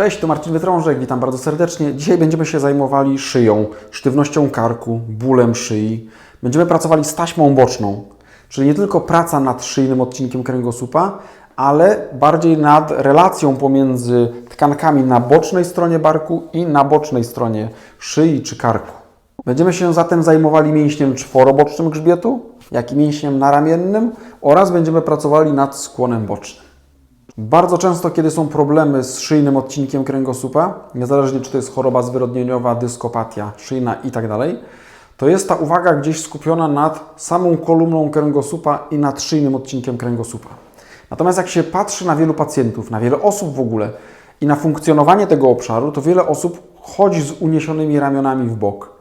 Cześć, to Marcin Wytrążek, witam bardzo serdecznie. Dzisiaj będziemy się zajmowali szyją, sztywnością karku, bólem szyi. Będziemy pracowali z taśmą boczną, czyli nie tylko praca nad szyjnym odcinkiem kręgosłupa, ale bardziej nad relacją pomiędzy tkankami na bocznej stronie barku i na bocznej stronie szyi czy karku. Będziemy się zatem zajmowali mięśniem czworobocznym grzbietu, jak i mięśniem naramiennym oraz będziemy pracowali nad skłonem bocznym. Bardzo często, kiedy są problemy z szyjnym odcinkiem kręgosłupa, niezależnie czy to jest choroba zwyrodnieniowa, dyskopatia szyjna itd., to jest ta uwaga gdzieś skupiona nad samą kolumną kręgosłupa i nad szyjnym odcinkiem kręgosłupa. Natomiast jak się patrzy na wielu pacjentów, na wiele osób w ogóle i na funkcjonowanie tego obszaru, to wiele osób chodzi z uniesionymi ramionami w bok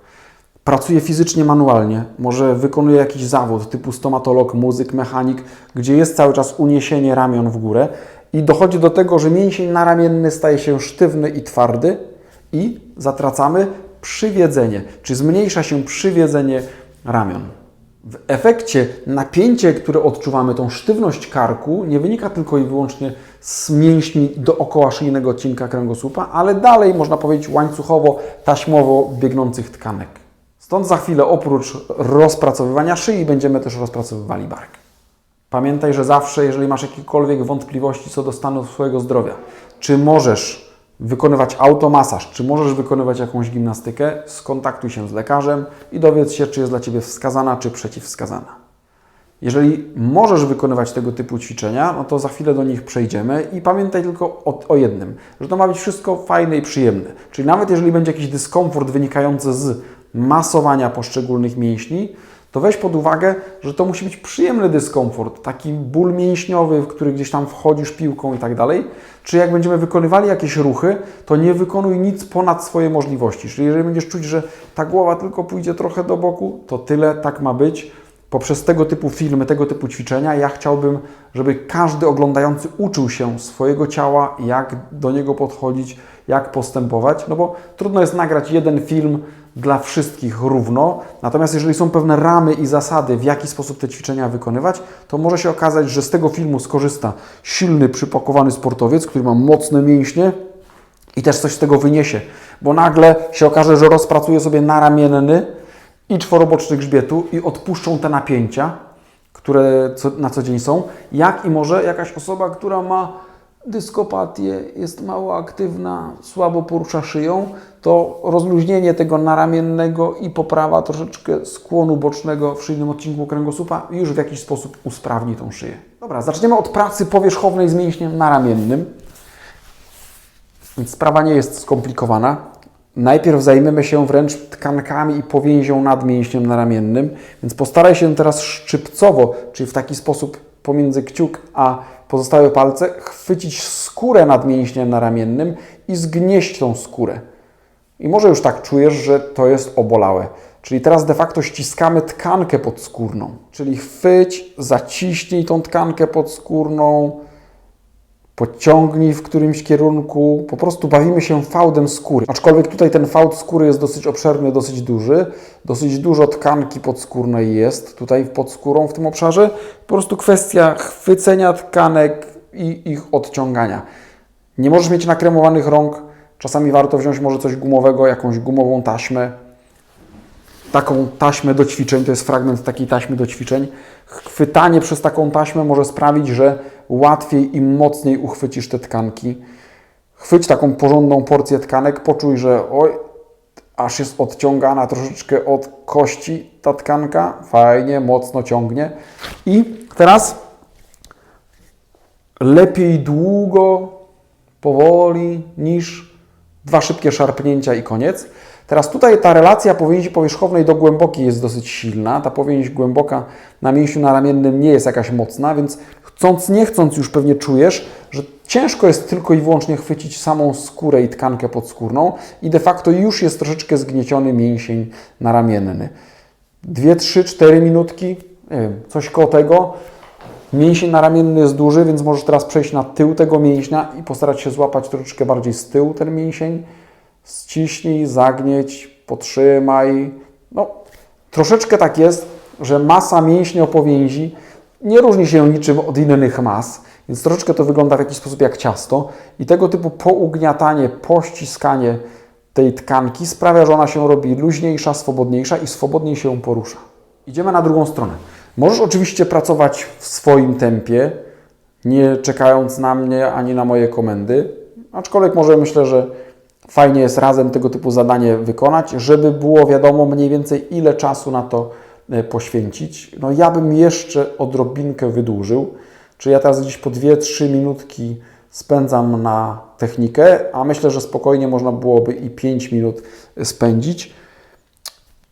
pracuje fizycznie, manualnie, może wykonuje jakiś zawód typu stomatolog, muzyk, mechanik, gdzie jest cały czas uniesienie ramion w górę i dochodzi do tego, że mięsień naramienny staje się sztywny i twardy i zatracamy przywiedzenie, czy zmniejsza się przywiedzenie ramion. W efekcie napięcie, które odczuwamy, tą sztywność karku, nie wynika tylko i wyłącznie z mięśni dookoła szyjnego odcinka kręgosłupa, ale dalej, można powiedzieć, łańcuchowo, taśmowo biegnących tkanek. Stąd za chwilę oprócz rozpracowywania szyi będziemy też rozpracowywali bark. Pamiętaj, że zawsze, jeżeli masz jakiekolwiek wątpliwości co do stanu swojego zdrowia, czy możesz wykonywać automasaż, czy możesz wykonywać jakąś gimnastykę, skontaktuj się z lekarzem i dowiedz się, czy jest dla Ciebie wskazana, czy przeciwwskazana. Jeżeli możesz wykonywać tego typu ćwiczenia, no to za chwilę do nich przejdziemy i pamiętaj tylko o, o, jednym, że to ma być wszystko fajne i przyjemne. Czyli nawet jeżeli będzie jakiś dyskomfort wynikający z masowania poszczególnych mięśni, to weź pod uwagę, że to musi być przyjemny dyskomfort, taki ból mięśniowy, w który gdzieś tam wchodzisz piłką i tak dalej. Czy jak będziemy wykonywali jakieś ruchy, to nie wykonuj nic ponad swoje możliwości. Czyli jeżeli będziesz czuć, że ta głowa tylko pójdzie trochę do boku, to tyle, tak ma być. Poprzez tego typu filmy, tego typu ćwiczenia, ja chciałbym, żeby każdy oglądający uczył się swojego ciała, jak do niego podchodzić, jak postępować, no bo trudno jest nagrać jeden film dla wszystkich równo. Natomiast jeżeli są pewne ramy i zasady, w jaki sposób te ćwiczenia wykonywać, to może się okazać, że z tego filmu skorzysta silny, przypakowany sportowiec, który ma mocne mięśnie i też coś z tego wyniesie, bo nagle się okaże, że rozpracuje sobie naramienny i czworoboczny grzbietu i odpuszczą te napięcia, które na co dzień są, jak i może jakaś osoba, która ma dyskopatię, jest mało aktywna, słabo porusza szyją, to rozluźnienie tego naramiennego i poprawa troszeczkę skłonu bocznego w szyjnym odcinku kręgosłupa już w jakiś sposób usprawni tą szyję. Dobra, zaczniemy od pracy powierzchownej z mięśniem naramiennym. Więc sprawa nie jest skomplikowana. Najpierw zajmiemy się wręcz tkankami i powięzią nad mięśniem naramiennym, więc postaraj się teraz szczypcowo, czyli w taki sposób pomiędzy kciuk a pozostałe palce, chwycić skórę nad mięśniem naramiennym i zgnieść tą skórę. I może już tak czujesz, że to jest obolałe. Czyli teraz de facto ściskamy tkankę podskórną. Czyli chwyć, zaciśnij tą tkankę podskórną, podciągnij w którymś kierunku. Po prostu bawimy się fałdem skóry. Aczkolwiek tutaj ten fałd skóry jest dosyć obszerny, dosyć duży. Dosyć dużo tkanki podskórnej jest tutaj pod skórą w tym obszarze. Po prostu kwestia chwycenia tkanek i ich odciągania. Nie możesz mieć nakremowanych rąk. Czasami warto wziąć może coś gumowego, jakąś gumową taśmę. Taką taśmę do ćwiczeń, to jest fragment takiej taśmy do ćwiczeń. Chwytanie przez taką taśmę może sprawić, że łatwiej i mocniej uchwycisz te tkanki. Chwyć taką porządną porcję tkanek, poczuj, że oj, aż jest odciągana troszeczkę od kości ta tkanka. Fajnie, mocno ciągnie. I teraz lepiej długo, powoli niż dwa szybkie szarpnięcia i koniec. Teraz tutaj ta relacja powięzi powierzchownej do głębokiej jest dosyć silna. Ta powięź głęboka na mięsiu naramiennym nie jest jakaś mocna, więc chcąc nie chcąc już pewnie czujesz, że ciężko jest tylko i wyłącznie chwycić samą skórę i tkankę podskórną i de facto już jest troszeczkę zgnieciony mięsień naramienny. Dwie, trzy, cztery minutki, nie wiem, coś koło tego. Mięsień naramienny jest duży, więc możesz teraz przejść na tył tego mięśnia i postarać się złapać troszeczkę bardziej z tyłu ten mięsień ściśnij, zagnieć, potrzymaj. No, troszeczkę tak jest, że masa mięśni opowięzi nie różni się niczym od innych mas, więc troszeczkę to wygląda w jakiś sposób jak ciasto i tego typu pougniatanie, pościskanie tej tkanki sprawia, że ona się robi luźniejsza, swobodniejsza i swobodniej się porusza. Idziemy na drugą stronę. Możesz oczywiście pracować w swoim tempie, nie czekając na mnie ani na moje komendy, aczkolwiek może myślę, że fajnie jest razem tego typu zadanie wykonać, żeby było wiadomo mniej więcej ile czasu na to poświęcić. No ja bym jeszcze odrobinkę wydłużył, czy ja teraz gdzieś po 2-3 minutki spędzam na technikę, a myślę, że spokojnie można byłoby i 5 minut spędzić.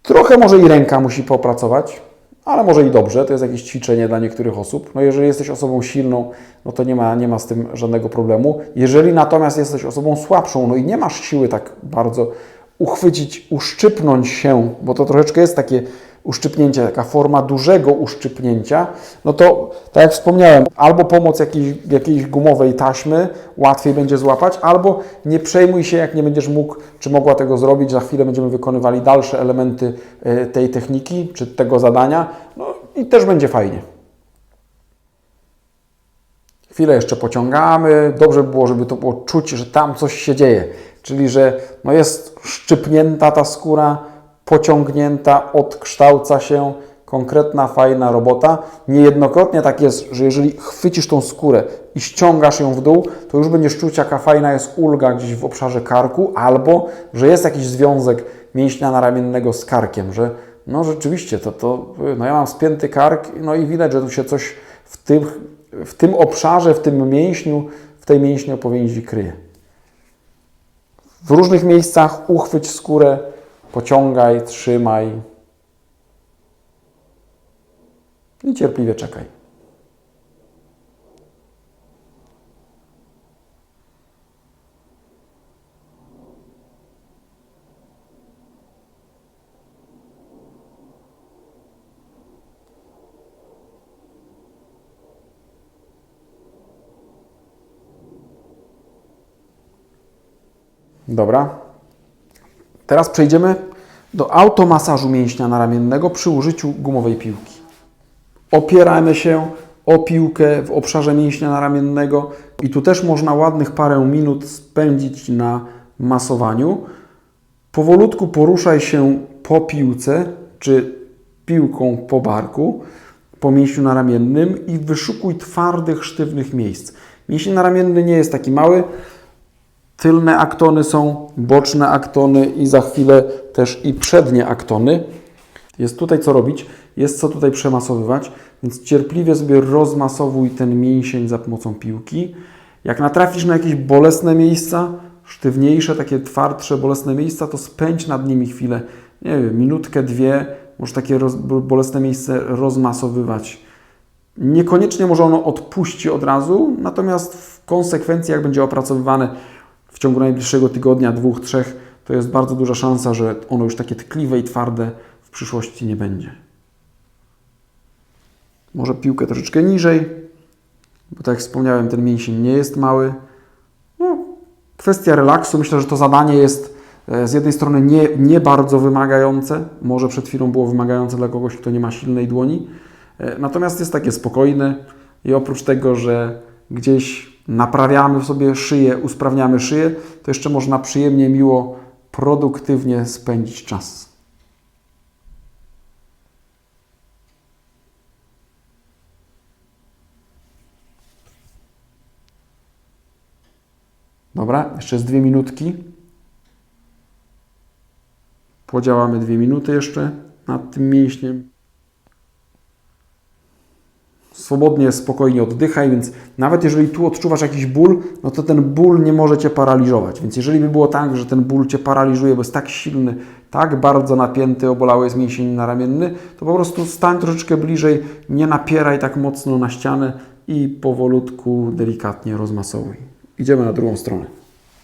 Trochę może i ręka musi popracować, ale może i dobrze, to jest jakieś ćwiczenie dla niektórych osób. No jeżeli jesteś osobą silną, no to nie ma, nie ma z tym żadnego problemu. Jeżeli natomiast jesteś osobą słabszą, no i nie masz siły tak bardzo uchwycić, uszczypnąć się, bo to troszeczkę jest takie uszczypnięcie, taka forma dużego uszczypnięcia, no to tak jak wspomniałem, albo pomoc jakiejś, jakiejś gumowej taśmy łatwiej będzie złapać, albo nie przejmuj się, jak nie będziesz mógł czy mogła tego zrobić. Za chwilę będziemy wykonywali dalsze elementy e, tej techniki czy tego zadania, no i też będzie fajnie. Chwilę jeszcze pociągamy. Dobrze by było, żeby to było czuć, że tam coś się dzieje. Czyli, że no jest szczypnięta ta skóra, pociągnięta, odkształca się, konkretna, fajna robota. Niejednokrotnie tak jest, że jeżeli chwycisz tą skórę i ściągasz ją w dół, to już będziesz czuć, jaka fajna jest ulga gdzieś w obszarze karku, albo że jest jakiś związek mięśnia naramiennego z karkiem, że no rzeczywiście, to, to no ja mam spięty kark, no i widać, że tu się coś w tym, w tym obszarze, w tym mięśniu, w tej mięśniopowięzi kryje. W różnych miejscach uchwyć skórę, pociągaj, trzymaj i cierpliwie czekaj. Dobra. Teraz przejdziemy do automasażu mięśnia naramiennego przy użyciu gumowej piłki. Opieramy się o piłkę w obszarze mięśnia naramiennego i tu też można ładnych parę minut spędzić na masowaniu. Powolutku poruszaj się po piłce czy piłką po barku, po mięśniu naramiennym i wyszukuj twardych, sztywnych miejsc. Mięsień naramienny nie jest taki mały, Tylne aktony są, boczne aktony i za chwilę też i przednie aktony. Jest tutaj co robić, jest co tutaj przemasowywać, więc cierpliwie sobie rozmasowuj ten mięsień za pomocą piłki. Jak natrafisz na jakieś bolesne miejsca, sztywniejsze, takie twardsze, bolesne miejsca, to spędź nad nimi chwilę, nie wiem, minutkę, dwie, może takie roz, bolesne miejsce rozmasowywać. Niekoniecznie może ono odpuści od razu, natomiast w konsekwencji, jak będzie opracowywane w ciągu najbliższego tygodnia, dwóch, trzech, to jest bardzo duża szansa, że ono już takie tkliwe i twarde w przyszłości nie będzie. Może piłkę troszeczkę niżej, bo tak jak wspomniałem, ten mięsień nie jest mały. No, kwestia relaksu. Myślę, że to zadanie jest e, z jednej strony nie, nie bardzo wymagające. Może przed chwilą było wymagające dla kogoś, kto nie ma silnej dłoni. E, natomiast jest takie spokojne i oprócz tego, że gdzieś naprawiamy sobie szyję, usprawniamy szyję, to jeszcze można przyjemnie, miło, produktywnie spędzić czas. Dobra, jeszcze z dwie minutki. Podziałamy dwie minuty jeszcze nad tym mięśniem swobodnie, spokojnie oddychaj, więc nawet jeżeli tu odczuwasz jakiś ból, no to ten ból nie może Cię paraliżować. Więc jeżeli by było tak, że ten ból Cię paraliżuje, bo jest tak silny, tak bardzo napięty, obolały jest mięsień naramienny, to po prostu stań troszeczkę bliżej, nie napieraj tak mocno na ścianę i powolutku, delikatnie rozmasowuj. Idziemy na drugą stronę.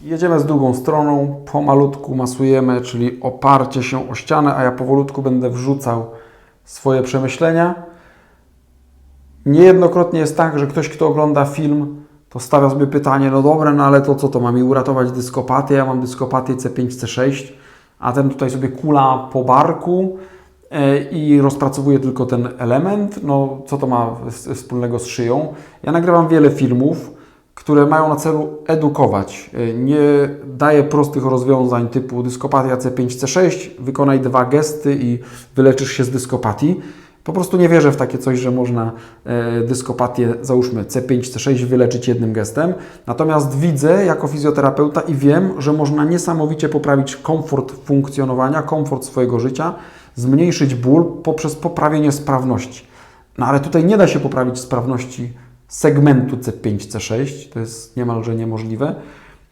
Jedziemy z drugą stroną, pomalutku masujemy, czyli oparcie się o ścianę, a ja powolutku będę wrzucał swoje przemyślenia Niejednokrotnie jest tak, że ktoś, kto ogląda film, to stawia sobie pytanie, no dobra, no ale to co, to ma mi uratować dyskopatię, ja mam dyskopatię C5, C6, a ten tutaj sobie kula po barku, e, i rozpracowuję tylko ten element. No, co to ma wspólnego z szyją? Ja nagrywam wiele filmów, które mają na celu edukować. E, Nie daję prostych rozwiązań typu dyskopatia C5-C6, wykonaj dwa gesty i wyleczysz się z dyskopatii. Po prostu nie wierzę w takie coś, że można e, dyskopatię, załóżmy C5-C6, wyleczyć jednym gestem. Natomiast widzę jako fizjoterapeuta i wiem, że można niesamowicie poprawić komfort funkcjonowania, komfort swojego życia, zmniejszyć ból poprzez poprawienie sprawności. No ale tutaj nie da się poprawić sprawności segmentu C5-C6, to jest niemalże niemożliwe.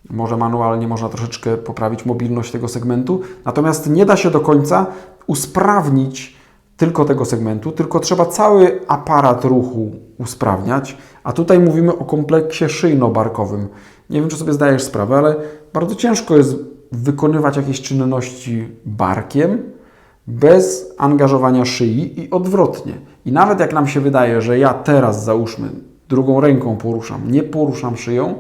Może manualnie można troszeczkę poprawić mobilność tego segmentu, natomiast nie da się do końca usprawnić tylko tego segmentu, tylko trzeba cały aparat ruchu usprawniać, a tutaj mówimy o kompleksie szyjno-barkowym. Nie wiem, czy sobie zdajesz sprawę, ale bardzo ciężko jest wykonywać jakieś czynności barkiem bez angażowania szyi i odwrotnie. I nawet jak nam się wydaje, że ja teraz załóżmy drugą ręką poruszam, nie poruszam szyją,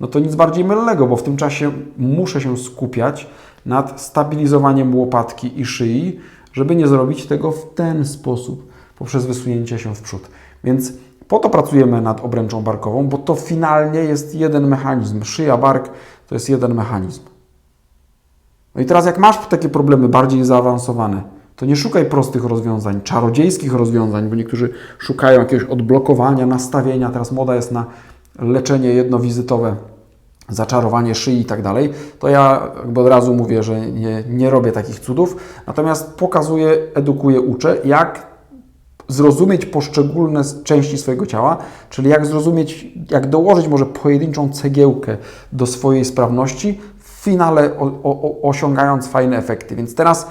no to nic bardziej mylnego, bo w tym czasie muszę się skupiać nad stabilizowaniem łopatki i szyi, żeby nie zrobić tego w ten sposób, poprzez wysunięcie się w przód. Więc po to pracujemy nad obręczą barkową, bo to finalnie jest jeden mechanizm. Szyja, bark to jest jeden mechanizm. No i teraz jak masz takie problemy bardziej zaawansowane, to nie szukaj prostych rozwiązań, czarodziejskich rozwiązań, bo niektórzy szukają jakiegoś odblokowania, nastawienia. Teraz moda jest na leczenie jednowizytowe, zaczarowanie szyi i tak dalej. To ja jakby od razu mówię, że nie, nie robię takich cudów. Natomiast pokazuję, edukuję, uczę, jak zrozumieć poszczególne części swojego ciała, czyli jak zrozumieć, jak dołożyć może pojedynczą cegiełkę do swojej sprawności, w finale o, o, osiągając fajne efekty. Więc teraz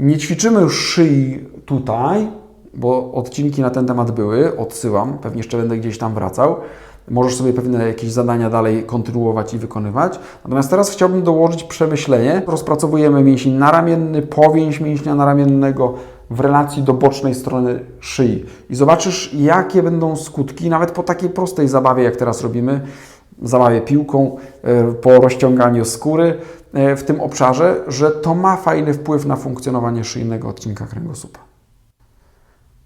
nie ćwiczymy już szyi tutaj, bo odcinki na ten temat były, odsyłam, pewnie jeszcze będę gdzieś tam wracał. Możesz sobie pewne jakieś zadania dalej kontynuować i wykonywać. Natomiast teraz chciałbym dołożyć przemyślenie. Rozpracowujemy mięsień naramienny, powięź mięśnia naramiennego w relacji do bocznej strony szyi. I zobaczysz, jakie będą skutki, nawet po takiej prostej zabawie, jak teraz robimy, zabawie piłką, e, po rozciąganiu skóry e, w tym obszarze, że to ma fajny wpływ na funkcjonowanie szyjnego odcinka kręgosłupa.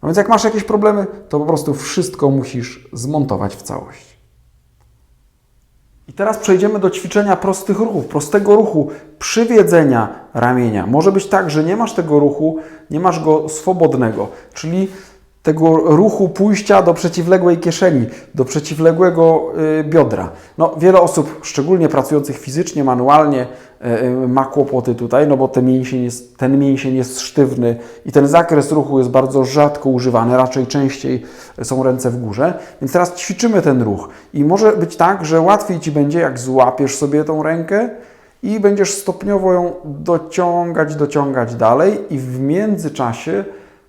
No więc jak masz jakieś problemy, to po prostu wszystko musisz zmontować w całość. I teraz przejdziemy do ćwiczenia prostych ruchów, prostego ruchu przywiedzenia ramienia. Może być tak, że nie masz tego ruchu, nie masz go swobodnego, czyli tego ruchu pójścia do przeciwległej kieszeni, do przeciwległego y, biodra. No, wiele osób, szczególnie pracujących fizycznie, manualnie, y, y, ma kłopoty tutaj, no bo ten mięsień, jest, ten mięsień jest sztywny i ten zakres ruchu jest bardzo rzadko używany, raczej częściej są ręce w górze. Więc teraz ćwiczymy ten ruch i może być tak, że łatwiej Ci będzie, jak złapiesz sobie tą rękę i będziesz stopniowo ją dociągać, dociągać dalej i w międzyczasie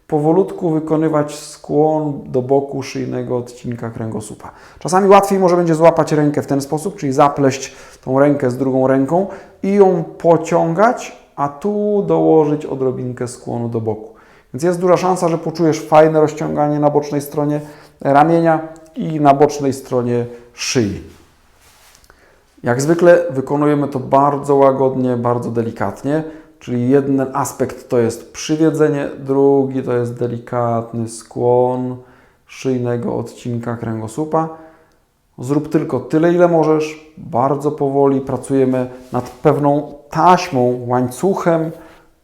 powolutku wykonywać skłon do boku szyjnego odcinka kręgosłupa. Czasami łatwiej może będzie złapać rękę w ten sposób, czyli zapleść tą rękę z drugą ręką i ją pociągać, a tu dołożyć odrobinkę skłonu do boku. Więc jest duża szansa, że poczujesz fajne rozciąganie na bocznej stronie ramienia i na bocznej stronie szyi. Jak zwykle wykonujemy to bardzo łagodnie, bardzo delikatnie, czyli jeden aspekt to jest przywiedzenie, drugi to jest delikatny skłon szyjnego odcinka kręgosłupa. Zrób tylko tyle, ile możesz, bardzo powoli pracujemy nad pewną taśmą, łańcuchem,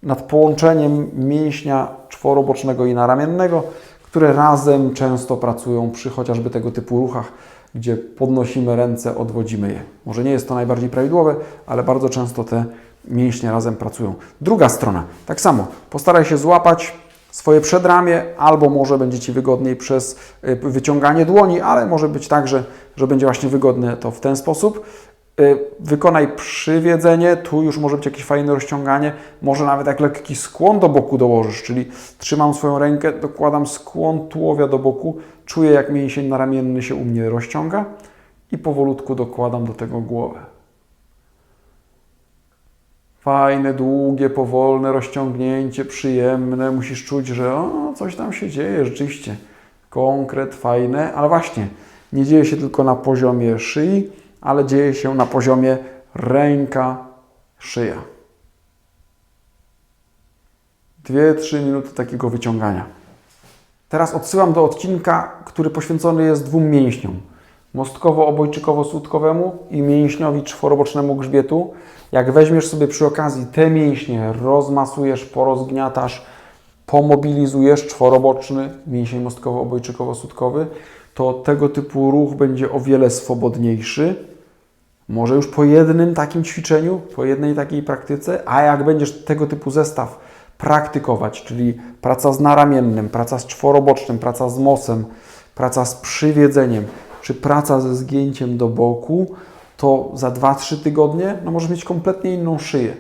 nad połączeniem mięśnia czworobocznego i naramiennego, które razem często pracują przy chociażby tego typu ruchach, gdzie podnosimy ręce, odwodzimy je. Może nie jest to najbardziej prawidłowe, ale bardzo często te mięśnie razem pracują. Druga strona, tak samo, postaraj się złapać swoje przedramię, albo może będzie Ci wygodniej przez y, wyciąganie dłoni, ale może być tak, że, że będzie właśnie wygodne to w ten sposób. Y, Wykonaj przywiedzenie, tu już może być jakieś fajne rozciąganie, może nawet jak lekki skłon do boku dołożysz, czyli trzymam swoją rękę, dokładam skłon tułowia do boku, czuję jak mięsień naramienny się u mnie rozciąga i powolutku dokładam do tego głowę. Fajne, długie, powolne rozciągnięcie, przyjemne. Musisz czuć, że o, coś tam się dzieje rzeczywiście. Konkret, fajne, ale właśnie nie dzieje się tylko na poziomie szyi, ale dzieje się na poziomie ręka, szyja. 2-3 minuty takiego wyciągania. Teraz odsyłam do odcinka, który poświęcony jest dwóm mięśniom. Mostkowo-obojczykowo-słutkowemu i mięśniowi czworobocznemu grzbietu. Jak weźmiesz sobie przy okazji te mięśnie, rozmasujesz, porozgniatasz, pomobilizujesz czworoboczny mięsień mostkowo-obojczykowo-słutkowy, to tego typu ruch będzie o wiele swobodniejszy. Może już po jednym takim ćwiczeniu, po jednej takiej praktyce, a jak będziesz tego typu zestaw praktykować, czyli praca z naramiennym, praca z czworobocznym, praca z mosem, praca z przywiedzeniem, czy praca ze zgięciem do boku, to za 2-3 tygodnie no, możesz mieć kompletnie inną szyję.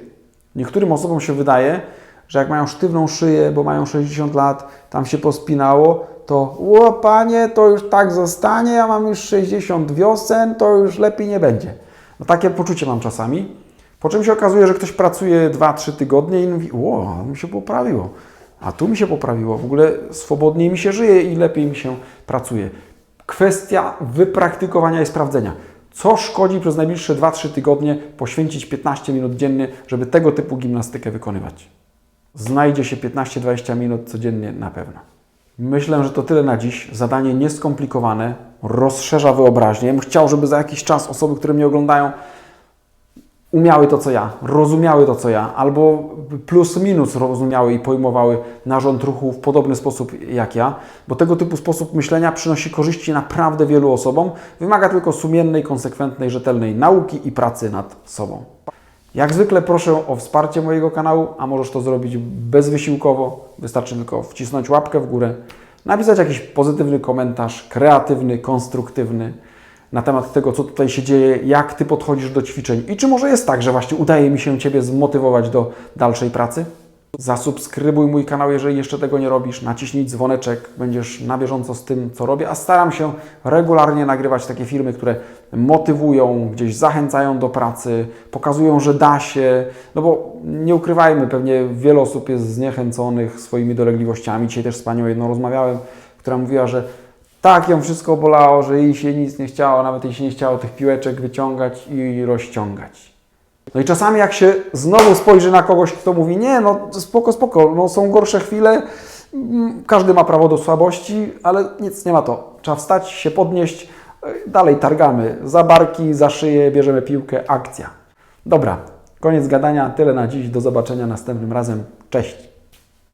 Niektórym osobom się wydaje, że jak mają sztywną szyję, bo mają 60 lat, tam się pospinało, to o panie, to już tak zostanie, ja mam już 60 wiosen, to już lepiej nie będzie. No takie poczucie mam czasami. Po czym się okazuje, że ktoś pracuje 2-3 tygodnie i mówi, o, mi się poprawiło, a tu mi się poprawiło, w ogóle swobodniej mi się żyje i lepiej mi się pracuje. Kwestia wypraktykowania i sprawdzenia. Co szkodzi przez najbliższe 2-3 tygodnie poświęcić 15 minut dziennie, żeby tego typu gimnastykę wykonywać? Znajdzie się 15-20 minut codziennie na pewno. Myślę, że to tyle na dziś. Zadanie nieskomplikowane, rozszerza wyobraźnię. Bym chciał, żeby za jakiś czas osoby, które mnie oglądają, umiały to, co ja, rozumiały to, co ja, albo plus minus rozumiały i pojmowały narząd ruchu w podobny sposób jak ja, bo tego typu sposób myślenia przynosi korzyści naprawdę wielu osobom, wymaga tylko sumiennej, konsekwentnej, rzetelnej nauki i pracy nad sobą. Jak zwykle proszę o wsparcie mojego kanału, a możesz to zrobić bezwysiłkowo, wystarczy tylko wcisnąć łapkę w górę, napisać jakiś pozytywny komentarz, kreatywny, konstruktywny, na temat tego, co tutaj się dzieje, jak Ty podchodzisz do ćwiczeń i czy może jest tak, że właśnie udaje mi się Ciebie zmotywować do dalszej pracy? Zasubskrybuj mój kanał, jeżeli jeszcze tego nie robisz, naciśnij dzwoneczek, będziesz na bieżąco z tym, co robię, a staram się regularnie nagrywać takie filmy, które motywują, gdzieś zachęcają do pracy, pokazują, że da się, no bo nie ukrywajmy, pewnie wiele osób jest zniechęconych swoimi dolegliwościami. Dzisiaj też z Panią jedną rozmawiałem, która mówiła, że tak ją wszystko bolało, że jej się nic nie chciało, nawet jej się nie chciało tych piłeczek wyciągać i rozciągać. No i czasami jak się znowu spojrzy na kogoś, kto mówi, nie, no spoko, spoko, no są gorsze chwile, mm, każdy ma prawo do słabości, ale nic nie ma to. Trzeba wstać, się podnieść, y, dalej targamy za barki, za szyję, bierzemy piłkę, akcja. Dobra, koniec gadania, tyle na dziś, do zobaczenia następnym razem, cześć.